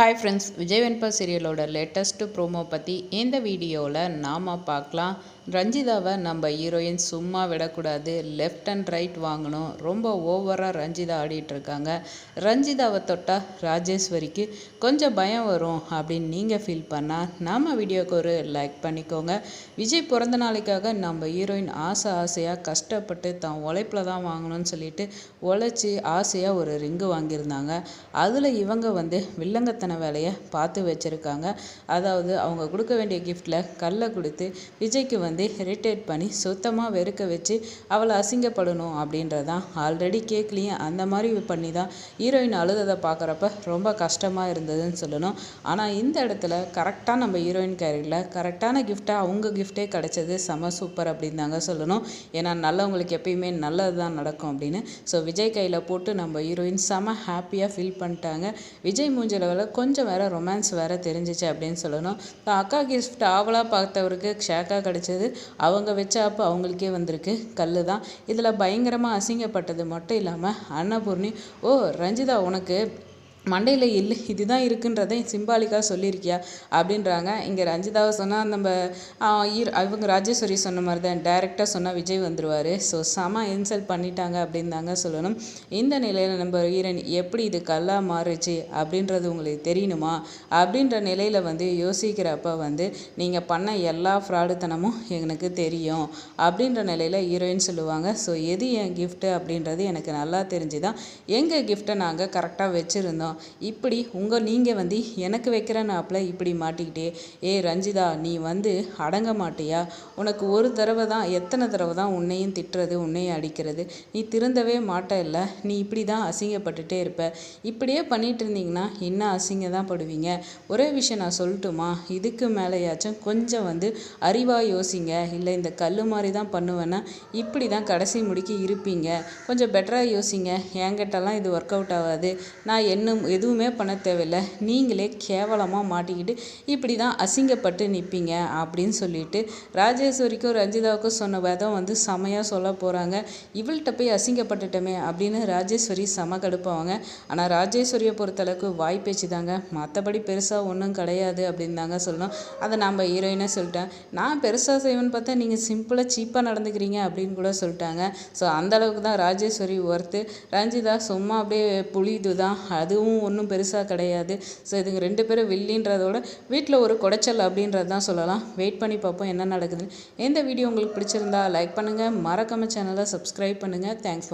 Hi friends Vijay Venba சீரியலோட latest promo பற்றி இந்த வீடியோவில் நாம் பார்க்கலாம். ரஞ்சிதாவை நம்ம ஹீரோயின் சும்மா விடக்கூடாது லெஃப்ட் அண்ட் ரைட் வாங்கணும். ரொம்ப ஓவராக ரஞ்சிதா ஆடிட்டுருக்காங்க ரஞ்சிதாவை தொட்டால் ராஜேஸ்வரிக்கு கொஞ்சம் பயம் வரும் அப்படின்னு நீங்கள் ஃபீல் பண்ணால் நம்ம வீடியோக்கு ஒரு லைக் பண்ணிக்கோங்க. விஜய் பிறந்த நாளைக்காக நம்ம ஹீரோயின் ஆசை ஆசையாக கஷ்டப்பட்டு தான் உழைப்பில் தான் வாங்கணும்னு சொல்லிட்டு உழைச்சி ஆசையாக ஒரு ரிங்கு வாங்கியிருந்தாங்க. அதில் இவங்க வந்து வில்லங்கத்தன வேலையை பார்த்து வச்சுருக்காங்க. அதாவது அவங்க கொடுக்க வேண்டிய கிஃப்டில் கல்லை கொடுத்து விஜய்க்கு வந்து வந்து இரிட்டேட் பண்ணி சுத்தமாக வெறுக்க வச்சு அவளை அசிங்கப்படணும் அப்படின்றதான் ஆல்ரெடி கேக்லேயும் அந்த மாதிரி பண்ணி தான் ஹீரோயின் அழுததை பார்க்குறப்ப ரொம்ப கஷ்டமாக இருந்ததுன்னு சொல்லணும். ஆனால் இந்த இடத்துல கரெக்டாக நம்ம ஹீரோயின் கேரியரில் கரெக்டான கிஃப்டாக அவங்க கிஃப்டே கிடச்சது செம சூப்பர் அப்படின்னு தாங்க சொல்லணும். ஏன்னா நல்லவங்களுக்கு எப்பயுமே நல்லது தான் நடக்கும் அப்படின்னு. ஸோ விஜய் கையில் போட்டு நம்ம ஹீரோயின் செம ஹாப்பியாக ஃபீல் பண்ணிட்டாங்க. விஜய் மூஞ்சளவில் கொஞ்சம் வேறு ரொமான்ஸ் வேறு தெரிஞ்சிச்சு அப்படின்னு சொல்லணும். அக்கா கிஃப்ட் ஆவலாக பார்த்தவருக்கு ஷேக்காக கிடச்சது. அவங்க வச்ச அப்போ அவங்களுக்கே வந்திருக்கு. கல் தான் இதில் பயங்கரமாக அசிங்கப்பட்டது மட்டும் இல்லாமல் அன்னபூர்ணி ஓ ரஞ்சிதா உனக்கு மண்டையில் இல்லை இதுதான் இருக்குன்றதை சிம்பாலிக்காக சொல்லியிருக்கியா அப்படின்றாங்க. இங்கே ரஞ்சிதாவை சொன்னால் நம்ம இவங்க ராஜேஸ்வரி சொன்ன மாதிரி தான் டைரெக்டாக சொன்னால் விஜய் வந்துடுவார் ஸோ செம இன்சல்ட் பண்ணிட்டாங்க அப்படின்னு தாங்க சொல்லணும். இந்த நிலையில் நம்ம ஹீரோயின் எப்படி இது கல்லாக மாறுச்சு அப்படின்றது உங்களுக்கு தெரியணுமா? அப்படின்ற நிலையில் வந்து யோசிக்கிறப்ப வந்து நீங்கள் பண்ண எல்லா ஃப்ராடுத்தனமும் எனக்கு தெரியும் அப்படின்ற நிலையில் ஹீரோயின் சொல்லுவாங்க. ஸோ எது என் கிஃப்ட்டு அப்படின்றது எனக்கு நல்லா தெரிஞ்சு தான் எங்கள் கிஃப்ட்டை நாங்கள் கரெக்டாக வச்சுருந்தோம் இப்படி உங்கள் நீங்கள் வந்து எனக்கு வைக்கிற நாப்பில் இப்படி மாட்டிக்கிட்டே ஏ ரஞ்சிதா நீ வந்து அடங்க மாட்டியா? உனக்கு ஒரு தடவை தான் எத்தனை தடவை தான் உன்னையும் திட்டுறது உன்னையும் அடிக்கிறது? நீ திருந்தவே மாட்ட இல்லை நீ இப்படி தான் அசிங்கப்பட்டுட்டே இருப்ப. இப்படியே பண்ணிட்டு இருந்தீங்கன்னா இன்னும் அசிங்க தான் படுவீங்க? ஒரே விஷயம் நான் சொல்லட்டுமா? இதுக்கு மேலேயாச்சும் கொஞ்சம் வந்து அறிவாக யோசிங்க. இல்லை இந்த கல் மாதிரி தான் பண்ணுவேன்னா இப்படி தான் கடைசி முடிக்க இருப்பீங்க. கொஞ்சம் பெட்டராக யோசிங்க. என்கிட்டலாம் இது ஒர்க் அவுட் ஆகாது. நான் என்ன எதுவுமே பண்ண தேவையில்லை. நீங்களே கேவலமாக மாட்டிக்கிட்டு இப்படி தான் அசிங்கப்பட்டு நிற்பீங்க அப்படின்னு சொல்லிட்டு ராஜேஸ்வரிக்கும் ரஞ்சிதாவுக்கும் சொன்ன விதம் வந்து செமையாக சொல்ல போகிறாங்க இவள்கிட்ட போய் அசிங்கப்பட்டுட்டோமே அப்படின்னு ராஜேஸ்வரி செம கடுப்பாவாங்க. ஆனால் ராஜேஸ்வரியை பொறுத்தளவுக்கு வாய் பேச்சு தாங்க. மற்றபடி பெருசாக ஒன்றும் கிடையாது அப்படின்னு தாங்க சொல்லணும். அதை நம்ம ஹீரோயினாக சொல்லிட்டேன். நான் பெருசாக செய்வேன்னு பார்த்தா நீங்கள் சிம்பிளாக சீப்பாக நடந்துக்கிறீங்க அப்படின்னு கூட சொல்லிட்டாங்க. ஸோ அந்தளவுக்கு தான் ராஜேஸ்வரி ஒர்த்து ரஞ்சிதா சும்மா அப்படியே புளிது தான் அதுவும் அதுவும் ஒன்றும் பெருசாக கிடையாது. ஸோ இதுங்க ரெண்டு பேரும் வில்லின்றதோட வீட்டில் ஒரு குடைச்சல் அப்படின்றது தான் சொல்லலாம். வெயிட் பண்ணி பார்ப்போம் என்ன நடக்குதுன்னு. எந்த வீடியோ உங்களுக்கு பிடிச்சிருந்தா லைக் பண்ணுங்கள் மறக்காம சேனலை சப்ஸ்கிரைப் பண்ணுங்கள் தேங்க்ஸ்